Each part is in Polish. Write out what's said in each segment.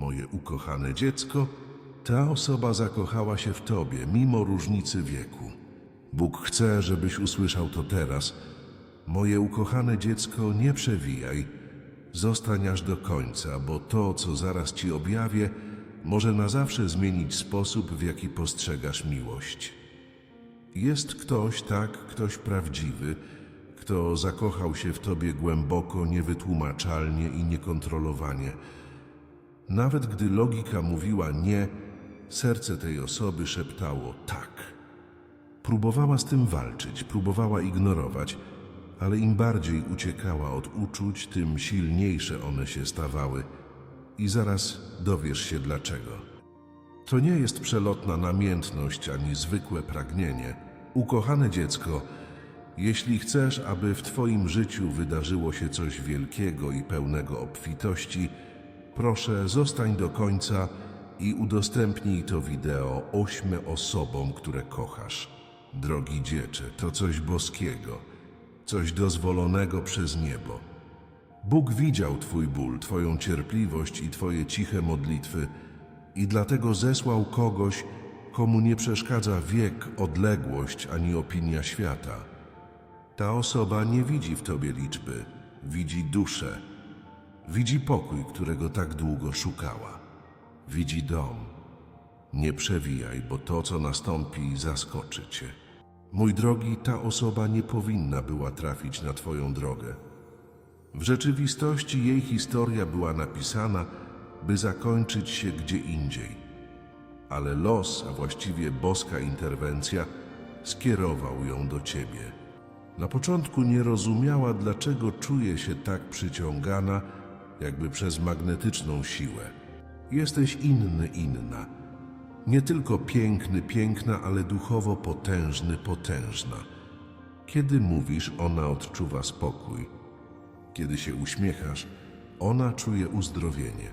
Moje ukochane dziecko, ta osoba zakochała się w tobie, mimo różnicy wieku. Bóg chce, żebyś usłyszał to teraz. Moje ukochane dziecko, nie przewijaj. Zostań aż do końca, bo to, co zaraz ci objawię, może na zawsze zmienić sposób, w jaki postrzegasz miłość. Jest ktoś, tak, ktoś prawdziwy, kto zakochał się w tobie głęboko, niewytłumaczalnie i niekontrolowanie. Nawet gdy logika mówiła nie, serce tej osoby szeptało tak. Próbowała z tym walczyć, próbowała ignorować, ale im bardziej uciekała od uczuć, tym silniejsze one się stawały. I zaraz dowiesz się dlaczego. To nie jest przelotna namiętność ani zwykłe pragnienie. Ukochane dziecko, jeśli chcesz, aby w Twoim życiu wydarzyło się coś wielkiego i pełnego obfitości, proszę zostań do końca i udostępnij to wideo ośmiu osobom, które kochasz. Drogi dziecze, to coś boskiego, coś dozwolonego przez niebo. Bóg widział Twój ból, Twoją cierpliwość i Twoje ciche modlitwy i dlatego zesłał kogoś, komu nie przeszkadza wiek, odległość ani opinia świata. Ta osoba nie widzi w Tobie liczby, widzi duszę. Widzi pokój, którego tak długo szukała. Widzi dom. Nie przewijaj, bo to, co nastąpi, zaskoczy Cię. Mój drogi, ta osoba nie powinna była trafić na Twoją drogę. W rzeczywistości jej historia była napisana, by zakończyć się gdzie indziej. Ale los, a właściwie boska interwencja, skierował ją do ciebie. Na początku nie rozumiała, dlaczego czuje się tak przyciągana, jakby przez magnetyczną siłę. Jesteś inny, inna. Nie tylko piękny, piękna, ale duchowo potężny, potężna. Kiedy mówisz, ona odczuwa spokój. Kiedy się uśmiechasz, ona czuje uzdrowienie.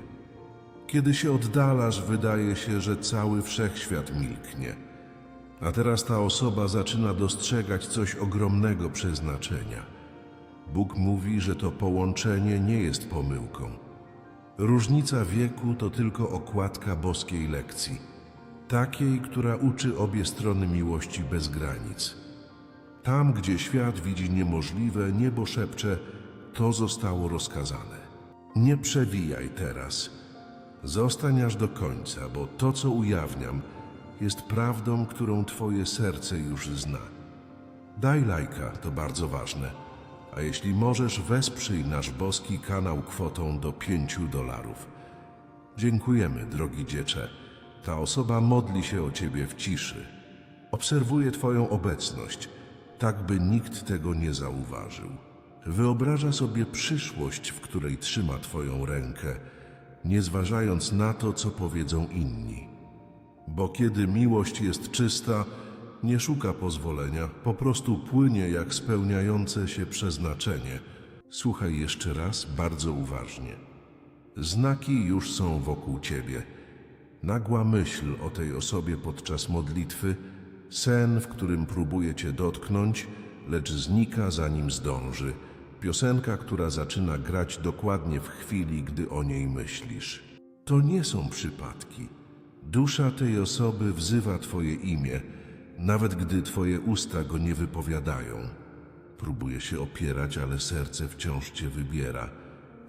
Kiedy się oddalasz, wydaje się, że cały wszechświat milknie. A teraz ta osoba zaczyna dostrzegać coś ogromnego przeznaczenia. Bóg mówi, że to połączenie nie jest pomyłką. Różnica wieku to tylko okładka boskiej lekcji, takiej, która uczy obie strony miłości bez granic. Tam, gdzie świat widzi niemożliwe, niebo szepcze, to zostało rozkazane. Nie przewijaj teraz. Zostań aż do końca, bo to, co ujawniam, jest prawdą, którą Twoje serce już zna. Daj lajka, to bardzo ważne. A jeśli możesz, wesprzyj nasz boski kanał kwotą do 5 dolarów. Dziękujemy, drogi dziecze. Ta osoba modli się o Ciebie w ciszy. Obserwuje Twoją obecność, tak by nikt tego nie zauważył. Wyobraża sobie przyszłość, w której trzyma Twoją rękę, nie zważając na to, co powiedzą inni. Bo kiedy miłość jest czysta, nie szuka pozwolenia, po prostu płynie jak spełniające się przeznaczenie. Słuchaj jeszcze raz bardzo uważnie. Znaki już są wokół ciebie. Nagła myśl o tej osobie podczas modlitwy, sen, w którym próbuje cię dotknąć, lecz znika zanim zdąży. Piosenka, która zaczyna grać dokładnie w chwili, gdy o niej myślisz. To nie są przypadki. Dusza tej osoby wzywa Twoje imię, nawet gdy Twoje usta go nie wypowiadają. Próbuje się opierać, ale serce wciąż Cię wybiera,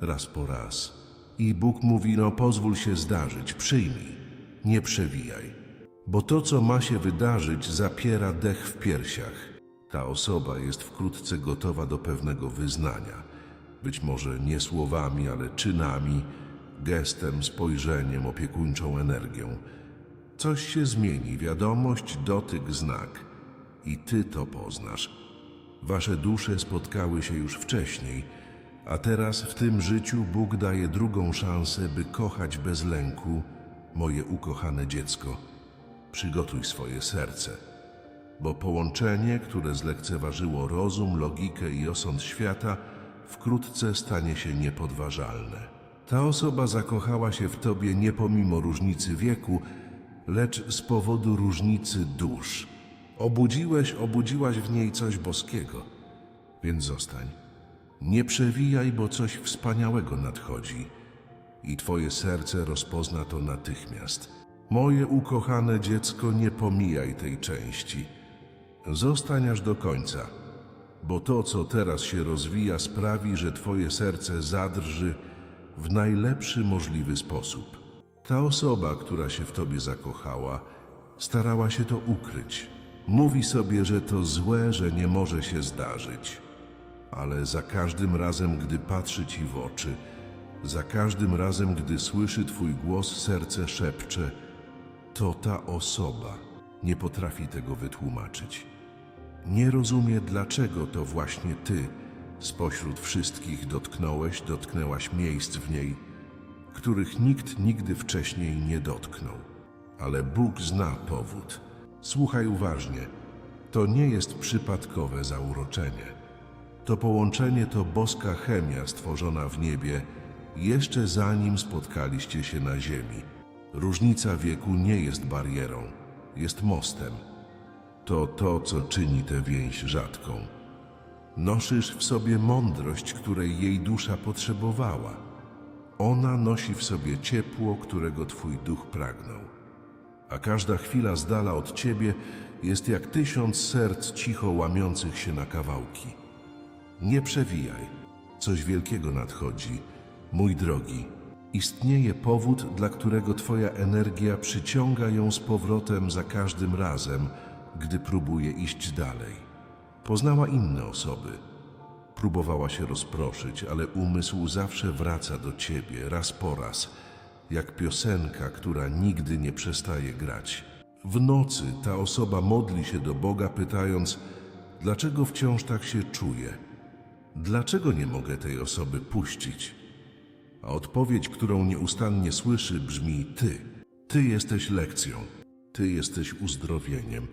raz po raz. I Bóg mówi, no pozwól się zdarzyć, przyjmij, nie przewijaj. Bo to, co ma się wydarzyć, zapiera dech w piersiach. Ta osoba jest wkrótce gotowa do pewnego wyznania. Być może nie słowami, ale czynami, gestem, spojrzeniem, opiekuńczą energią. Coś się zmieni, wiadomość, dotyk, znak. I ty to poznasz. Wasze dusze spotkały się już wcześniej, a teraz w tym życiu Bóg daje drugą szansę, by kochać bez lęku moje ukochane dziecko. Przygotuj swoje serce, bo połączenie, które zlekceważyło rozum, logikę i osąd świata, wkrótce stanie się niepodważalne. Ta osoba zakochała się w tobie nie pomimo różnicy wieku, lecz z powodu różnicy dusz. Obudziłeś, obudziłaś w niej coś boskiego, więc zostań. Nie przewijaj, bo coś wspaniałego nadchodzi. i twoje serce rozpozna to natychmiast. Moje ukochane dziecko, nie pomijaj tej części. Zostań aż do końca, bo to, co teraz się rozwija, sprawi, że twoje serce zadrży w najlepszy możliwy sposób. Ta osoba, która się w tobie zakochała, starała się to ukryć. Mówi sobie, że to złe, że nie może się zdarzyć. Ale za każdym razem, gdy patrzy ci w oczy, za każdym razem, gdy słyszy twój głos, serce szepcze: To ta osoba nie potrafi tego wytłumaczyć. Nie rozumie, dlaczego to właśnie ty spośród wszystkich dotknąłeś, dotknęłaś miejsc w niej, których nikt nigdy wcześniej nie dotknął. Ale Bóg zna powód. Słuchaj uważnie. To nie jest przypadkowe zauroczenie. To połączenie to boska chemia stworzona w niebie jeszcze zanim spotkaliście się na ziemi. Różnica wieku nie jest barierą, jest mostem. To to, co czyni tę więź rzadką. Nosisz w sobie mądrość, której jej dusza potrzebowała. Ona nosi w sobie ciepło, którego twój duch pragnął. A każda chwila z dala od ciebie jest jak tysiąc serc cicho łamiących się na kawałki. Nie przewijaj. Coś wielkiego nadchodzi. Mój drogi, istnieje powód, dla którego Twoja energia przyciąga ją z powrotem za każdym razem, gdy próbuje iść dalej. Poznała inne osoby. Próbowała się rozproszyć, ale umysł zawsze wraca do Ciebie raz po raz, jak piosenka, która nigdy nie przestaje grać. W nocy ta osoba modli się do Boga, pytając, dlaczego wciąż tak się czuje. Dlaczego nie mogę tej osoby puścić? A odpowiedź, którą nieustannie słyszy, brzmi: Ty. Ty jesteś lekcją. Ty jesteś uzdrowieniem.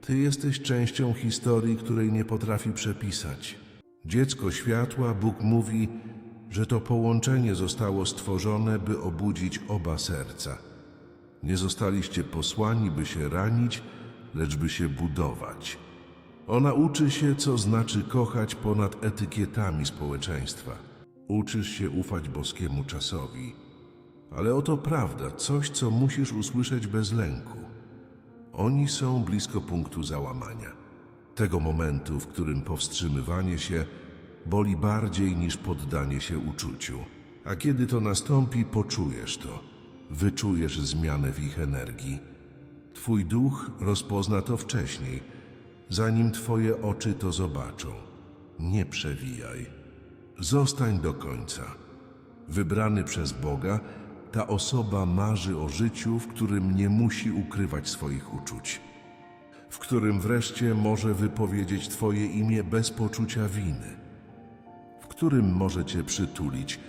Ty jesteś częścią historii, której nie potrafi przepisać. Dziecko światła, Bóg mówi, że to połączenie zostało stworzone, by obudzić oba serca. Nie zostaliście posłani, by się ranić, lecz by się budować. Ona uczy się, co znaczy kochać ponad etykietami społeczeństwa. Uczysz się ufać boskiemu czasowi. Ale oto prawda, coś, co musisz usłyszeć bez lęku. Oni są blisko punktu załamania. Tego momentu, w którym powstrzymywanie się boli bardziej niż poddanie się uczuciu. A kiedy to nastąpi, poczujesz to. Wyczujesz zmianę w ich energii. Twój duch rozpozna to wcześniej, zanim twoje oczy to zobaczą. Nie przewijaj. Zostań do końca. Wybrany przez Boga, ta osoba marzy o życiu, w którym nie musi ukrywać swoich uczuć, w którym wreszcie może wypowiedzieć Twoje imię bez poczucia winy, w którym może Cię przytulić,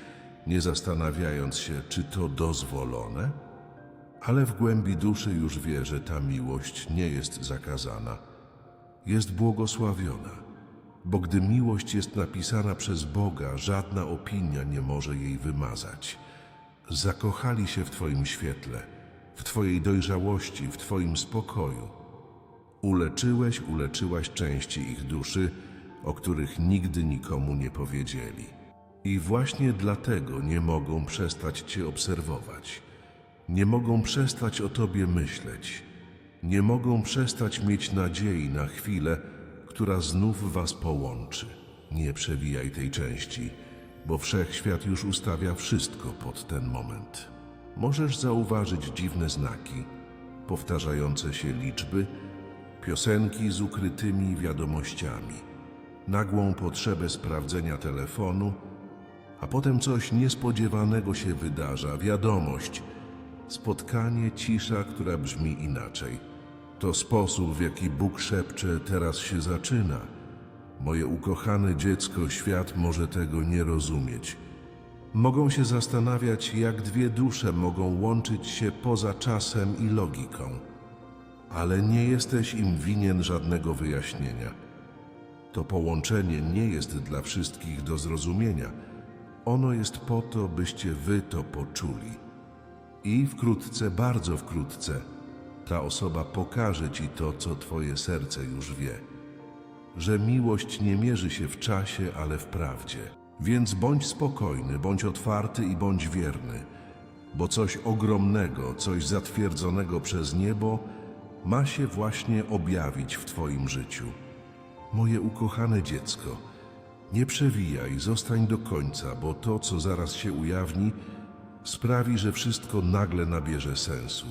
nie zastanawiając się, czy to dozwolone, ale w głębi duszy już wie, że ta miłość nie jest zakazana, jest błogosławiona. Bo gdy miłość jest napisana przez Boga, żadna opinia nie może jej wymazać. Zakochali się w Twoim świetle, w Twojej dojrzałości, w Twoim spokoju. Uleczyłeś, uleczyłaś części ich duszy, o których nigdy nikomu nie powiedzieli. I właśnie dlatego nie mogą przestać Cię obserwować. Nie mogą przestać o Tobie myśleć. Nie mogą przestać mieć nadziei na chwilę, która znów Was połączy. Nie przewijaj tej części, bo wszechświat już ustawia wszystko pod ten moment. Możesz zauważyć dziwne znaki, powtarzające się liczby, piosenki z ukrytymi wiadomościami, nagłą potrzebę sprawdzenia telefonu, a potem coś niespodziewanego się wydarza, wiadomość, spotkanie, cisza, która brzmi inaczej. To sposób, w jaki Bóg szepcze, teraz się zaczyna. Moje ukochane dziecko, świat może tego nie rozumieć. Mogą się zastanawiać, jak dwie dusze mogą łączyć się poza czasem i logiką. Ale nie jesteś im winien żadnego wyjaśnienia. To połączenie nie jest dla wszystkich do zrozumienia. Ono jest po to, byście wy to poczuli. I wkrótce, bardzo wkrótce, ta osoba pokaże ci to, co twoje serce już wie. Że miłość nie mierzy się w czasie, ale w prawdzie. Więc bądź spokojny, bądź otwarty i bądź wierny. bo coś ogromnego, coś zatwierdzonego przez niebo ma się właśnie objawić w Twoim życiu. Moje ukochane dziecko, nie przewijaj, zostań do końca, bo to, co zaraz się ujawni, sprawi, że wszystko nagle nabierze sensu.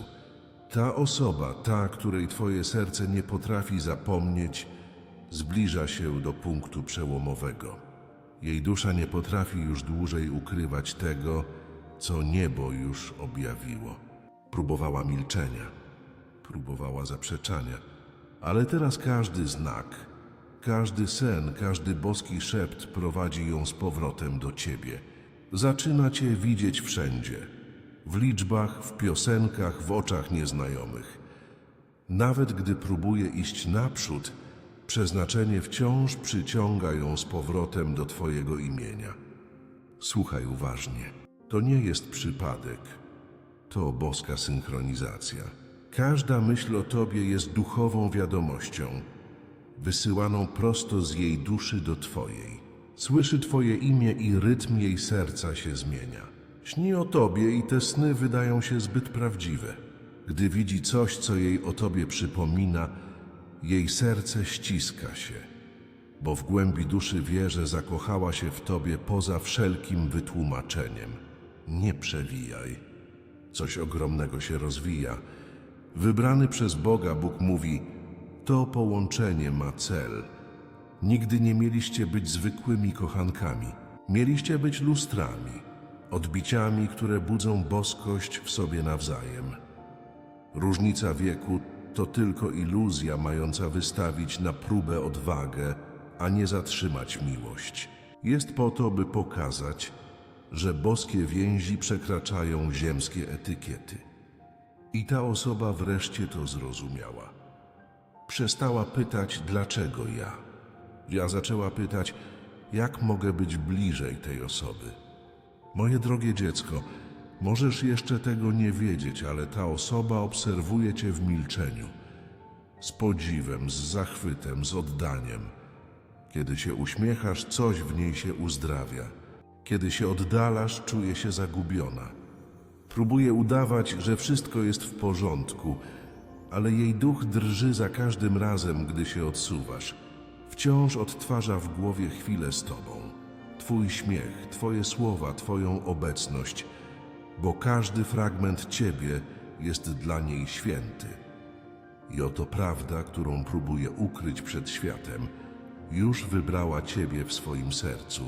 Ta osoba, ta, której Twoje serce nie potrafi zapomnieć, zbliża się do punktu przełomowego. Jej dusza nie potrafi już dłużej ukrywać tego, co niebo już objawiło. Próbowała milczenia, próbowała zaprzeczania, ale teraz każdy znak, każdy sen, każdy boski szept prowadzi ją z powrotem do Ciebie. Zaczyna Cię widzieć wszędzie, w liczbach, w piosenkach, w oczach nieznajomych. Nawet gdy próbuje iść naprzód, przeznaczenie wciąż przyciąga ją z powrotem do Twojego imienia. Słuchaj uważnie. To nie jest przypadek. To boska synchronizacja. Każda myśl o Tobie jest duchową wiadomością, wysyłaną prosto z jej duszy do Twojej. Słyszy Twoje imię i rytm jej serca się zmienia. Śni o Tobie i te sny wydają się zbyt prawdziwe. Gdy widzi coś, co jej o Tobie przypomina, jej serce ściska się, bo w głębi duszy wie, że zakochała się w Tobie poza wszelkim wytłumaczeniem. Nie przewijaj. Coś ogromnego się rozwija. Wybrany przez Boga Bóg mówi: To połączenie ma cel. Nigdy nie mieliście być zwykłymi kochankami. Mieliście być lustrami, odbiciami, które budzą boskość w sobie nawzajem. Różnica wieku to tylko iluzja mająca wystawić na próbę odwagę, a nie zatrzymać miłość. Jest po to, by pokazać, że boskie więzi przekraczają ziemskie etykiety. I ta osoba wreszcie to zrozumiała. Przestała pytać, dlaczego ja. Ja zaczęła pytać, jak mogę być bliżej tej osoby. Moje drogie dziecko, możesz jeszcze tego nie wiedzieć, ale ta osoba obserwuje cię w milczeniu. Z podziwem, z zachwytem, z oddaniem. Kiedy się uśmiechasz, coś w niej się uzdrawia. Kiedy się oddalasz, czuje się zagubiona. Próbuje udawać, że wszystko jest w porządku, ale jej duch drży za każdym razem, gdy się odsuwasz. Wciąż odtwarza w głowie chwilę z tobą. Twój śmiech, twoje słowa, twoją obecność, bo każdy fragment ciebie jest dla niej święty. I oto prawda, którą próbuje ukryć przed światem, już wybrała ciebie w swoim sercu.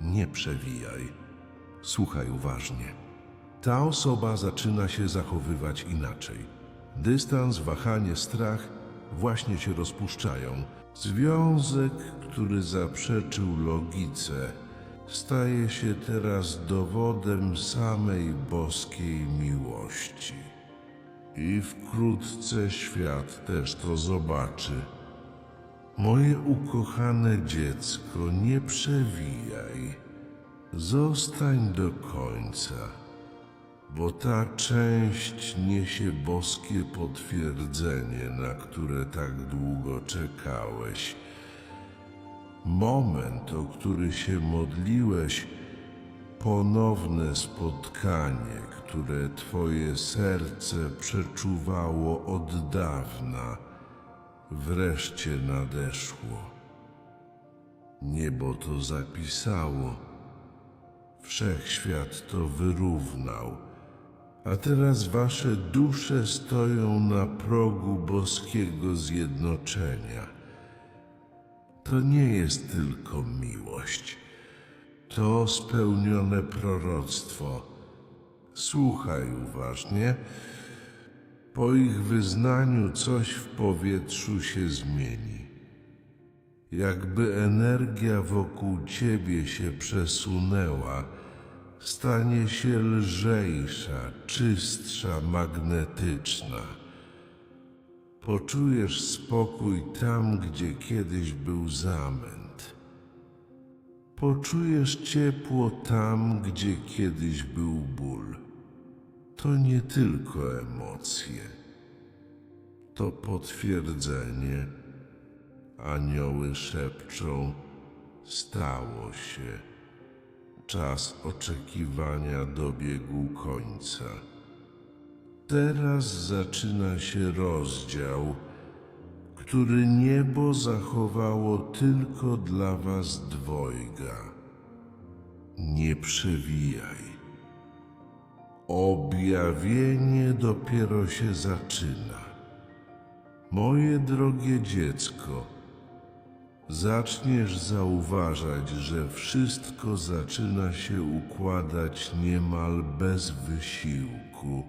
Nie przewijaj. Słuchaj uważnie. Ta osoba zaczyna się zachowywać inaczej. Dystans, wahanie, strach właśnie się rozpuszczają. Związek, który zaprzeczył logice, staje się teraz dowodem samej boskiej miłości. I wkrótce świat też to zobaczy. Moje ukochane dziecko, nie przewijaj. Zostań do końca, bo ta część niesie boskie potwierdzenie, na które tak długo czekałeś. Moment, o który się modliłeś, ponowne spotkanie, które Twoje serce przeczuwało od dawna, wreszcie nadeszło. Niebo to zapisało, wszechświat to wyrównał, a teraz Wasze dusze stoją na progu boskiego zjednoczenia. To nie jest tylko miłość. To spełnione proroctwo. Słuchaj uważnie. Po ich wyznaniu coś w powietrzu się zmieni. Jakby energia wokół ciebie się przesunęła, stanie się lżejsza, czystsza, magnetyczna. Poczujesz spokój tam, gdzie kiedyś był zamęt. Poczujesz ciepło tam, gdzie kiedyś był ból. To nie tylko emocje. To potwierdzenie. Anioły szepczą, stało się. Czas oczekiwania dobiegł końca. Teraz zaczyna się rozdział, który niebo zachowało tylko dla was dwojga. Nie przewijaj. Objawienie dopiero się zaczyna. Moje drogie dziecko, zaczniesz zauważać, że wszystko zaczyna się układać niemal bez wysiłku.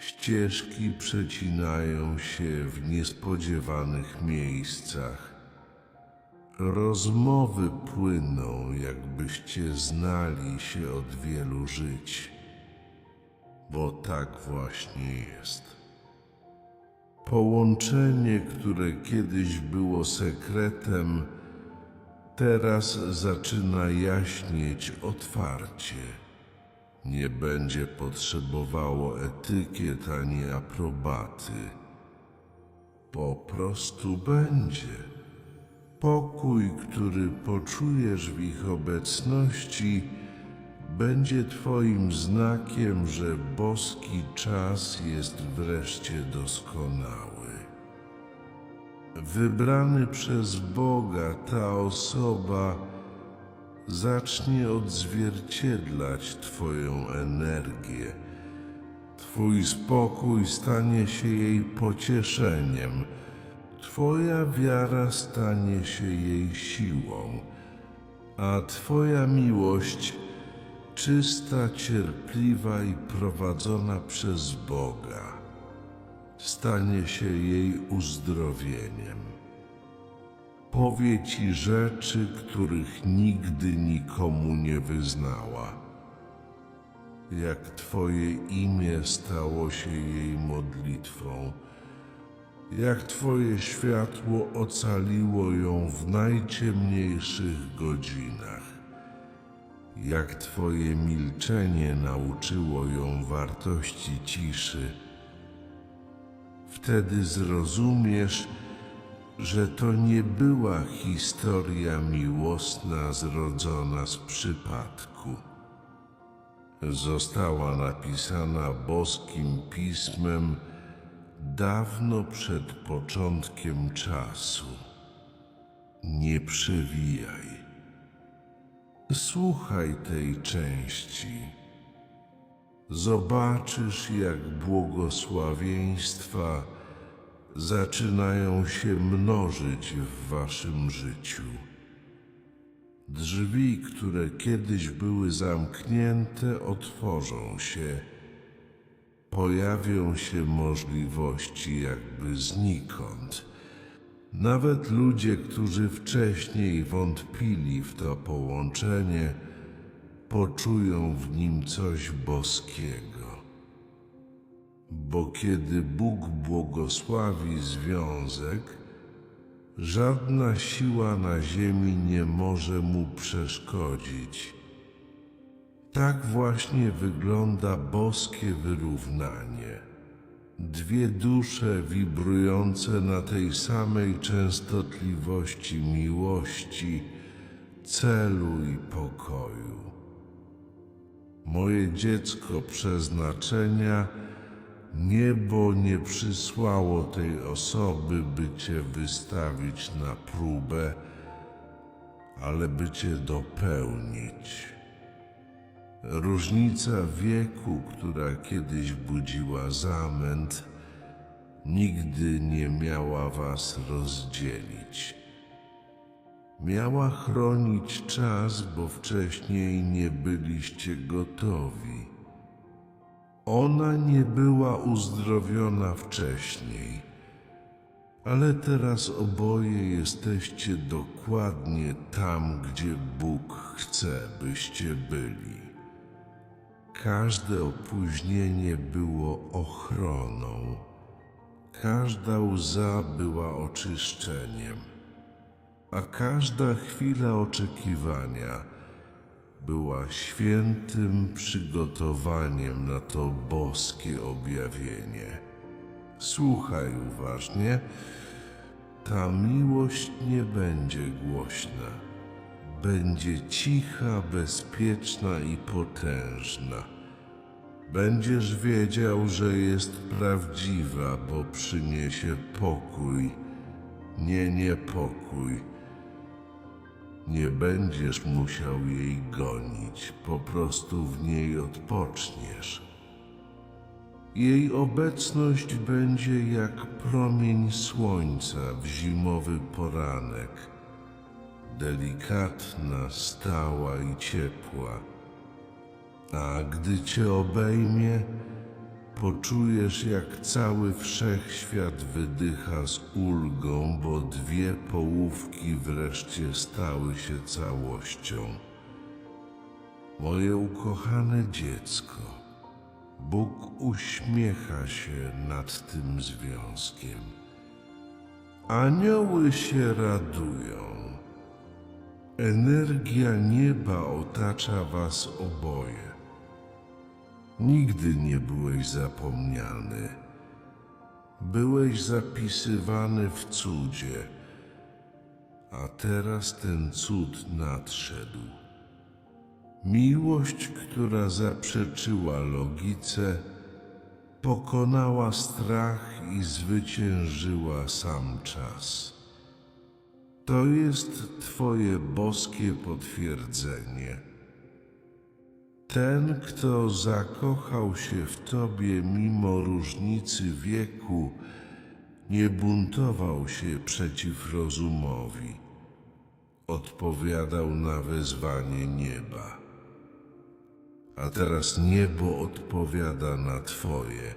Ścieżki przecinają się w niespodziewanych miejscach. Rozmowy płyną, jakbyście znali się od wielu żyć, bo tak właśnie jest. Połączenie, które kiedyś było sekretem, teraz zaczyna jaśnieć otwarcie. Nie będzie potrzebowało etykiet ani aprobaty. Po prostu będzie. Pokój, który poczujesz w ich obecności, będzie Twoim znakiem, że boski czas jest wreszcie doskonały. Wybrany przez Boga ta osoba zacznie odzwierciedlać Twoją energię. Twój spokój stanie się jej pocieszeniem. Twoja wiara stanie się jej siłą, a Twoja miłość czysta, cierpliwa i prowadzona przez Boga stanie się jej uzdrowieniem. Powie ci rzeczy, których nigdy nikomu nie wyznała. Jak Twoje imię stało się jej modlitwą, jak Twoje światło ocaliło ją w najciemniejszych godzinach, jak Twoje milczenie nauczyło ją wartości ciszy. Wtedy zrozumiesz, że to nie była historia miłosna zrodzona z przypadku. Została napisana boskim pismem dawno przed początkiem czasu. Nie przewijaj. Słuchaj tej części. Zobaczysz, jak błogosławieństwa zaczynają się mnożyć w waszym życiu. Drzwi, które kiedyś były zamknięte, otworzą się. Pojawią się możliwości jakby znikąd. Nawet ludzie, którzy wcześniej wątpili w to połączenie, poczują w nim coś boskiego. Bo kiedy Bóg błogosławi związek, żadna siła na ziemi nie może mu przeszkodzić. Tak właśnie wygląda boskie wyrównanie. Dwie dusze wibrujące na tej samej częstotliwości miłości, celu i pokoju. Moje dziecko przeznaczenia, niebo nie przysłało tej osoby, by cię wystawić na próbę, ale by cię dopełnić. Różnica wieku, która kiedyś budziła zamęt, nigdy nie miała was rozdzielić. Miała chronić czas, bo wcześniej nie byliście gotowi. Ona nie była uzdrowiona wcześniej, ale teraz oboje jesteście dokładnie tam, gdzie Bóg chce, byście byli. Każde opóźnienie było ochroną, każda łza była oczyszczeniem, a każda chwila oczekiwania była świętym przygotowaniem na to boskie objawienie. Słuchaj uważnie, ta miłość nie będzie głośna. Będzie cicha, bezpieczna i potężna. Będziesz wiedział, że jest prawdziwa, bo przyniesie pokój, nie niepokój. Nie będziesz musiał jej gonić, po prostu w niej odpoczniesz. Jej obecność będzie jak promień słońca w zimowy poranek, delikatna, stała i ciepła. A gdy cię obejmie, poczujesz, jak cały wszechświat wydycha z ulgą, bo dwie połówki wreszcie stały się całością. Moje ukochane dziecko, Bóg uśmiecha się nad tym związkiem. Anioły się radują. Energia nieba otacza was oboje. Nigdy nie byłeś zapomniany. Byłeś zapisywany w cudzie, a teraz ten cud nadszedł. Miłość, która zaprzeczyła logice, pokonała strach i zwyciężyła sam czas. To jest Twoje boskie potwierdzenie. Ten, kto zakochał się w Tobie mimo różnicy wieku, nie buntował się przeciw rozumowi. Odpowiadał na wezwanie nieba. A teraz niebo odpowiada na Twoje.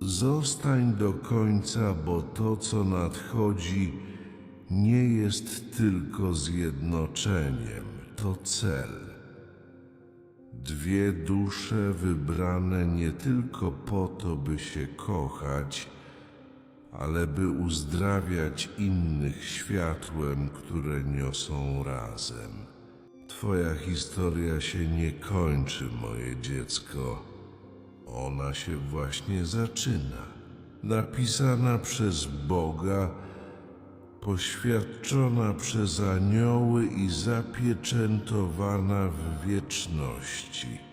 Zostań do końca, bo to, co nadchodzi, nie jest tylko zjednoczeniem, to cel. Dwie dusze wybrane nie tylko po to, by się kochać, ale by uzdrawiać innych światłem, które niosą razem. Twoja historia się nie kończy, moje dziecko. Ona się właśnie zaczyna. Napisana przez Boga, poświadczona przez anioły i zapieczętowana w wieczności.